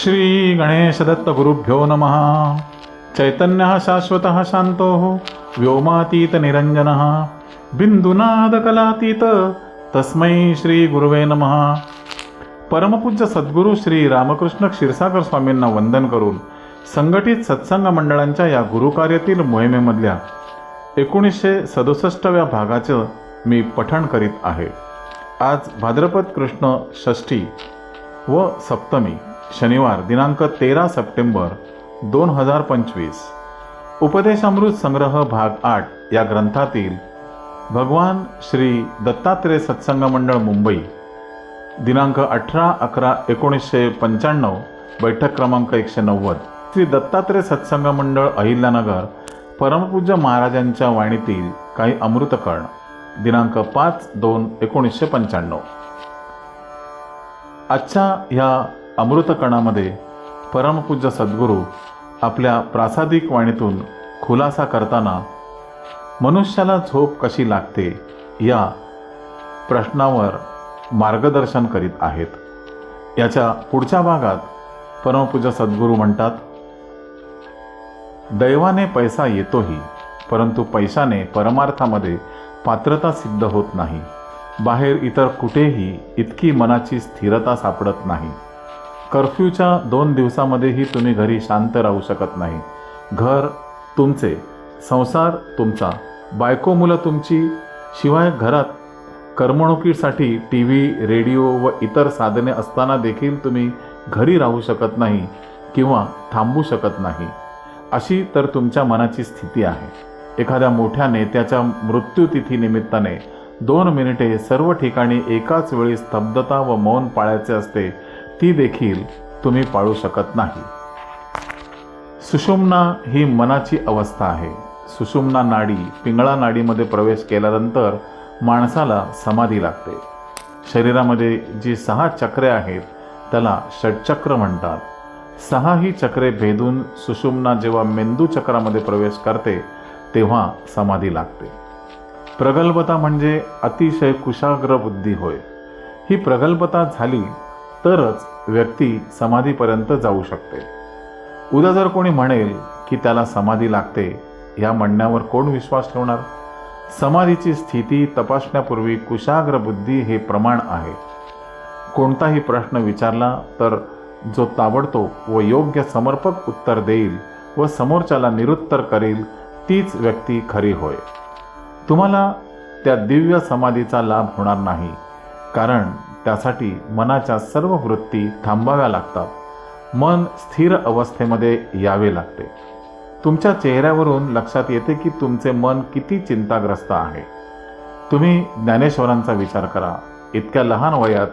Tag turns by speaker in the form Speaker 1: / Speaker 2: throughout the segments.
Speaker 1: श्री गणेशदत्त गुरुभ्यो नमः। चैतन्यः शाश्वतः शान्तो व्योमातीत निरञ्जनः बिन्दुनादकलातीत तस्मै श्री गुरुवे नमः। परमपूज्य सद्गुरू श्री रामकृष्ण क्षीरसागर स्वामींना वंदन करून संघटित सत्संग मंडळांच्या या गुरुकार्यातील मोहिमेमधल्या एकोणीसशे सदुसष्टव्या भागाचं मी पठण करीत आहे. आज भाद्रपद कृष्ण षष्ठी व सप्तमी शनिवार दिनांक तेरा सप्टेंबर दोन हजार पंचवीस. उपदेशामृत संग्रह भाग आठ या ग्रंथातील भगवान श्री दत्तात्रेय सत्संग मंडळ मुंबई दिनांक अठरा अकरा एकोणीसशे पंच्याण्णव बैठक क्रमांक एकशे नव्वद. श्री दत्तात्रेय सत्संग मंडळ अहिल्यानगर परमपूज्य महाराजांच्या वाणीतील काही अमृतकर्ण दिनांक पाच दोन एकोणीसशे पंच्याण्णव. आजच्या ह्या अमृतकणामध्ये परमपूज्य सद्गुरू आपल्या प्रासादिक वाणीतून खुलासा करताना मनुष्याला झोप कशी लागते या प्रश्नावर मार्गदर्शन करीत आहेत. याच्या पुढच्या भागात परमपूज्य सद्गुरू म्हणतात दैवाने पैसा येतोही परंतु पैशाने परमार्थामध्ये पात्रता सिद्ध होत नाही. बाहेर इतर कुठेही इतकी मनाची स्थिरता सापडत नाही. कर्फ्यूच्या दोन दिवसामध्येही तुम्ही घरी शांत राहू शकत नाही. घर तुमचे संसार तुमचा बायको मुलं तुमची शिवाय घरात करमणुकीसाठी टी व्ही रेडिओ व इतर साधने असताना देखील तुम्ही घरी राहू शकत नाही किंवा थांबू शकत नाही. अशी तर तुमच्या मनाची स्थिती आहे. एखाद्या मोठ्या नेत्याच्या मृत्यूतिथीनिमित्ताने दोन मिनिटे सर्व ठिकाणी एकाच वेळी स्तब्धता व मौन पाळायचे असते ती देखील तुम्ही पाळू शकत नाही. सुषुम्ना ही मनाची अवस्था आहे. सुषुम्ना नाडी पिंगळा नाडीमध्ये प्रवेश केल्यानंतर माणसाला समाधी लागते. शरीरामध्ये जी सहा चक्रे आहेत त्याला षटचक्र म्हणतात. सहा ही चक्रे भेदून सुषुम्ना जेव्हा मेंदू चक्रामध्ये प्रवेश करते तेव्हा समाधी लागते. प्रगल्भता म्हणजे अतिशय कुशाग्र बुद्धी होय. ही प्रगल्भता झाली तरच व्यक्ती समाधीपर्यंत जाऊ शकते. उद्या जर कोणी म्हणेल की त्याला समाधी लागते या म्हणण्यावर कोण विश्वास ठेवणार? समाधीची स्थिती तपासण्यापूर्वी कुशाग्र बुद्धी हे प्रमाण आहे. कोणताही प्रश्न विचारला तर जो ताबडतोब व योग्य समर्पक उत्तर देईल व समोरच्याला निरुत्तर करेल तीच व्यक्ती खरी होय. तुम्हाला त्या दिव्य समाधीचा लाभ होणार नाही कारण त्यासाठी मनाच्या सर्व वृत्ती थांबाव्या लागतात. मन स्थिर अवस्थेमध्ये यावे लागते. तुमच्या चेहऱ्यावरून लक्षात येते की तुमचे मन किती चिंताग्रस्त आहे. तुम्ही ज्ञानेश्वरांचा विचार करा. इतक्या लहान वयात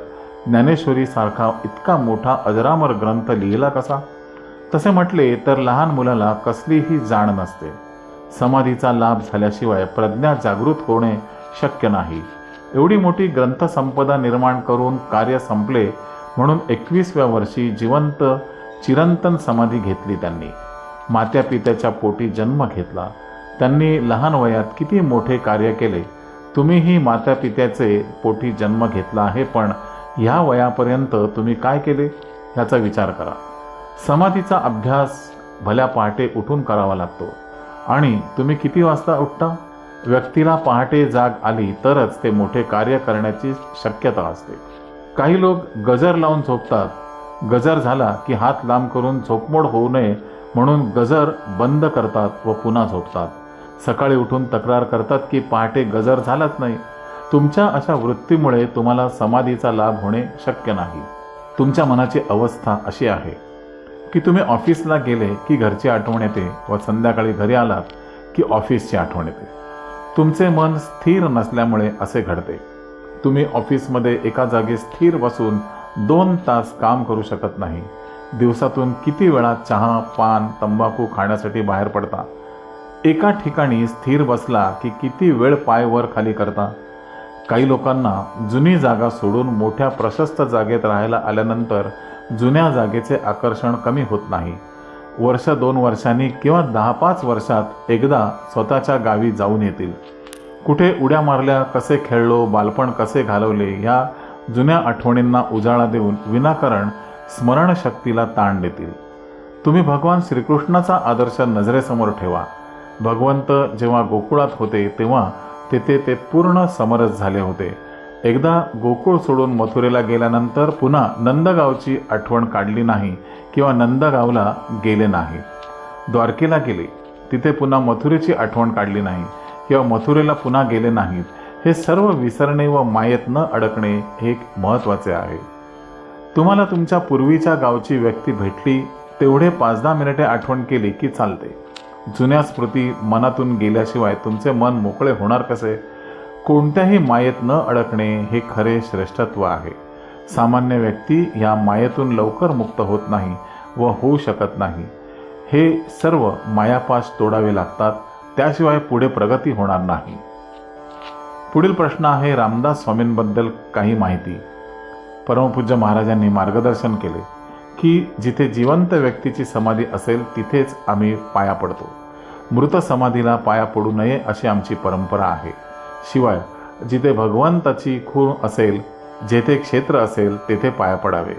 Speaker 1: ज्ञानेश्वरीसारखा इतका मोठा अजरामर ग्रंथ लिहिला कसा? तसे म्हटले तर लहान मुलाला कसलीही जाण नसते. समाधीचा लाभ झाल्याशिवाय प्रज्ञा जागृत होणे शक्य नाही. एवढी मोठी ग्रंथसंपदा निर्माण करून कार्य संपले म्हणून एकवीसव्या वर्षी जिवंत चिरंतन समाधी घेतली त्यांनी. मात्या पित्याच्या पोटी जन्म घेतला. त्यांनी लहान वयात किती मोठे कार्य केले? तुम्हीही मात्या पित्याचे पोटी जन्म घेतला आहे पण ह्या वयापर्यंत तुम्ही काय केले? याचा विचार करा. समाधीचा अभ्यास भल्या पहाटे उठून करावा लागतो. आणि तुम्ही किती वाजता उठता? व्यक्तीला पहाटे जाग आली तरच ते मोठे कार्य करण्याची शक्यता असते. काही लोक गजर लावून झोपतात. गजर झाला की हात लांब करून झोपमोड होऊ नये म्हणून गजर बंद करतात व पुन्हा झोपतात. सकाळी उठून तक्रार करतात की पहाटे गजर झालाच नाही. तुमच्या अशा वृत्तीमुळे तुम्हाला समाधीचा लाभ होणे शक्य नाही. तुमच्या मनाची अवस्था अशी आहे की तुम्ही ऑफिसला गेले की घरची आठवण येते व संध्याकाळी घरी आलात की ऑफिसची आठवण येते. तुमचे मन स्थिर नसल्यामुळे असे घडते. तुम्ही ऑफिसमध्ये एका जागी स्थिर बसून दोन तास काम करू शकत नाही. दिवसातून किती वेळा चहा पान तंबाखू खाण्यासाठी बाहेर पडता? एका ठिकाणी स्थिर बसला की किती वेळ पाय वर खाली करता? काही लोकांना जुनी जागा सोडून मोठ्या प्रशस्त जागेत राहायला आल्यानंतर जुन्या जागेचे आकर्षण कमी होत नाही. वर्ष दोन वर्षांनी किंवा दहा पाच वर्षात एकदा स्वतःच्या गावी जाऊन येतील. कुठे उड्या मारल्या कसे खेळलो बालपण कसे घालवले ह्या जुन्या आठवणींना उजाळा देऊन विनाकारण स्मरणशक्तीला ताण देतील. तुम्ही भगवान श्रीकृष्णाचा आदर्श नजरेसमोर ठेवा. भगवंत जेव्हा गोकुळात होते तेव्हा तेथे ते पूर्ण समरस झाले होते. एकदा गोकुळ सोडून मथुरेला गेल्यानंतर पुन्हा नंदगावची आठवण काढली नाही किंवा नंदगावला गेले नाही. द्वारकेला गेले. तिथे पुन्हा मथुरेची आठवण काढली नाही किंवा मथुरेला पुन्हा गेले नाहीत. हे सर्व विसरणे व मायेत न अडकणे हे एक महत्त्वाचे आहे. तुम्हाला तुमच्या पूर्वीच्या गावची व्यक्ती भेटली तेवढे पाच दहा मिनिटे आठवण केली की चालते. जुन्या स्मृती मनातून गेल्याशिवाय तुमचे मन मोकळे होणार कसे? कोणत्याही मायेत न अडकणे हे खरे श्रेष्ठत्व आहे. सामान्य व्यक्ती या मायेतून लवकर मुक्त होत नाही व होऊ शकत नाही. हे सर्व मायापास तोडावे लागतात त्याशिवाय पुढे प्रगती होणार नाही. पुढील प्रश्न आहे रामदास स्वामींबद्दल काही माहिती. परमपूज्य महाराजांनी मार्गदर्शन केले की जिथे जिवंत व्यक्तीची समाधी असेल तिथेच आम्ही पाया पडतो. मृत समाधीला पाया पडू नये अशी आमची परंपरा आहे. शिवाय जिथे भगवंताची खूण असेल जेथे क्षेत्र असेल तेथे पाया पडावे.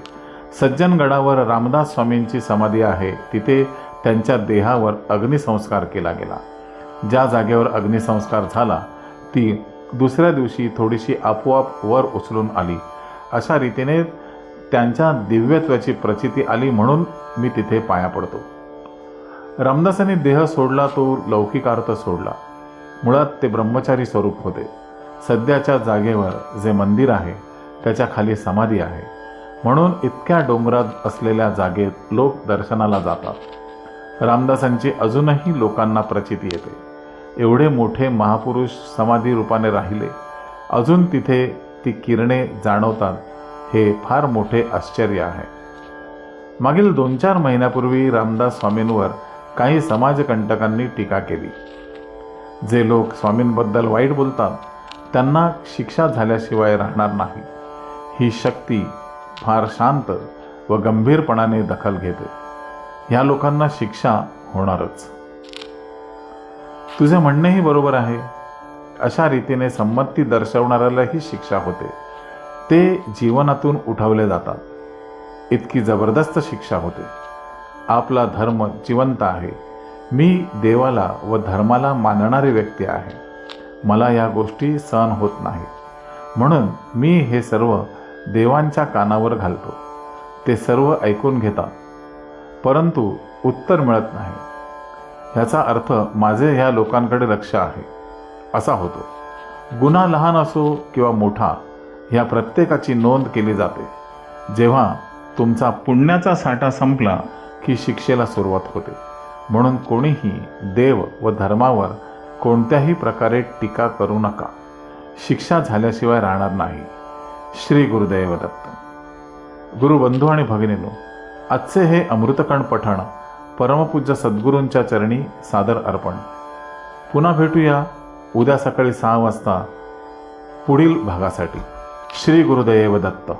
Speaker 1: सज्जनगडावर रामदास स्वामींची समाधी आहे तिथे त्यांच्या देहावर अग्निसंस्कार केला गेला. ज्या जागेवर अग्निसंस्कार झाला ती दुसऱ्या दिवशी थोडीशी आपोआप वर उचलून आली. अशा रीतीने त्यांच्या दिव्यत्वाची प्रचिती आली म्हणून मी तिथे पाया पडतो. रामदासांनी देह सोडला तो लौकिकार्थ सोडला. मुळात ते ब्रह्मचारी स्वरूप होते. सध्याच्या जागेवर जे मंदिर आहे त्याच्याखाली समाधी आहे. म्हणून इतक्या डोंगरात असलेल्या जागेत लोक दर्शनाला जातात. रामदासांची अजूनही लोकांना प्रचिती येते. एवढे मोठे महापुरुष समाधी रूपाने राहिले अजून तिथे ती किरणे जाणवतात हे फार मोठे आश्चर्य आहे. मागील दोन चार महिन्यापूर्वी रामदास स्वामींवर काही समाजकंटकांनी टीका केली. जे लोक स्वामींबद्दल वाईट बोलतात त्यांना शिक्षा झाल्याशिवाय राहणार नाही. ही शक्ती फार शांत व गंभीरपणाने दखल घेते. ह्या लोकांना शिक्षा होणारच. तुझे म्हणणेही बरोबर आहे. अशा रीतीने संमती दर्शवणाऱ्यालाही शिक्षा होते. ते जीवनातून उठवले जातात. इतकी जबरदस्त शिक्षा होते. आपला धर्म जिवंत आहे. मी देवाला व धर्माला मानणारी व्यक्ती आहे. मला या गोष्टी सहन होत नाही म्हणून मी हे सर्व देवांच्या कानावर घालतो. ते सर्व ऐकून घेतात. परंतु उत्तर मिळत नाही. ह्याचा अर्थ माझे ह्या लोकांकडे लक्ष आहे. असा होतो. गुन्हा लहान असो किंवा मोठा ह्या प्रत्येकाची नोंद केली जाते. जेव्हा तुमचा पुण्याचा साठा संपला की शिक्षेला सुरुवात होते. म्हणून कोणीही देव व धर्मावर कोणत्याही प्रकारे टीका करू नका. शिक्षा झाल्याशिवाय राहणार नाही. श्री गुरुदैव दत्त. गुरुबंधू आणि भगिनीनो आजचे हे अमृतकण पठण परमपूज्य सद्गुरूंच्या चरणी सादर अर्पण. पुन्हा भेटूया उद्या सकाळी सहा वाजता पुढील भागासाठी. श्री गुरुदेव दत्त.